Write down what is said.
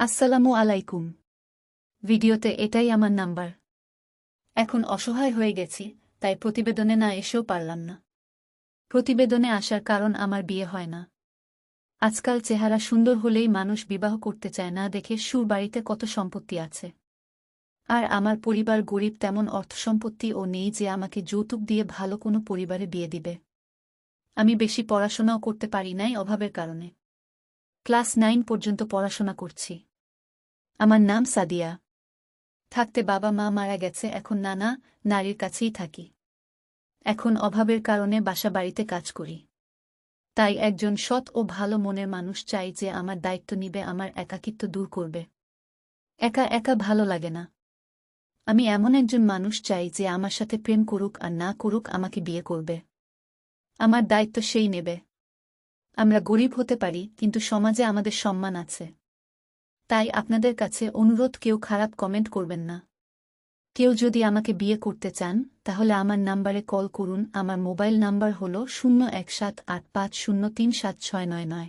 আসসালামু আলাইকুম। ভিডিওতে এটাই আমার নাম্বার। এখন অসহায় হয়ে গেছি, তাই প্রতিবেদনে না এসেও পারলাম না। প্রতিবেদনে আসার কারণ আমার বিয়ে হয় না। আজকাল চেহারা সুন্দর হলেই মানুষ বিবাহ করতে চায় না দেখে সুর বাড়িতে কত সম্পত্তি আছে। আর আমার পরিবার গরিব তেমন অর্থসম্পত্তি ও নেই যে আমাকে যৌতুক দিয়ে ভালো কোনো পরিবারে বিয়ে দিবে। আমি বেশি পড়াশোনাও করতে পারি নাই অভাবের কারণে। ক্লাস নাইন পর্যন্ত পড়াশোনা করছি। আমার নাম সাদিয়া। থাকতে বাবা মা মারা গেছে, এখন নানা নারীর কাছেই থাকি। এখন অভাবের কারণে বাসা বাড়িতে কাজ করি। তাই একজন সৎ ও ভালো মনের মানুষ চাই যে আমার দায়িত্ব নিবে, আমার একাকিত্ব দূর করবে। একা একা ভালো লাগে না। আমি এমন একজন মানুষ চাই যে আমার সাথে প্রেম করুক আর না করুক আমাকে বিয়ে করবে। আমার দায়িত্ব সেই নেবে। আমরা গরিব হতে পারি, কিন্তু সমাজে আমাদের সম্মান আছে। তাই আপনাদের কাছে অনুরোধ, কেউ খারাপ কমেন্ট করবেন না। কেউ যদি আমাকে বিয়ে করতে চান, তাহলে আমার নাম্বারে কল করুন। আমার মোবাইল নাম্বার হল শূন্য এক সাত আট পাঁচ শূন্য তিন সাত ছয় নয় নয়।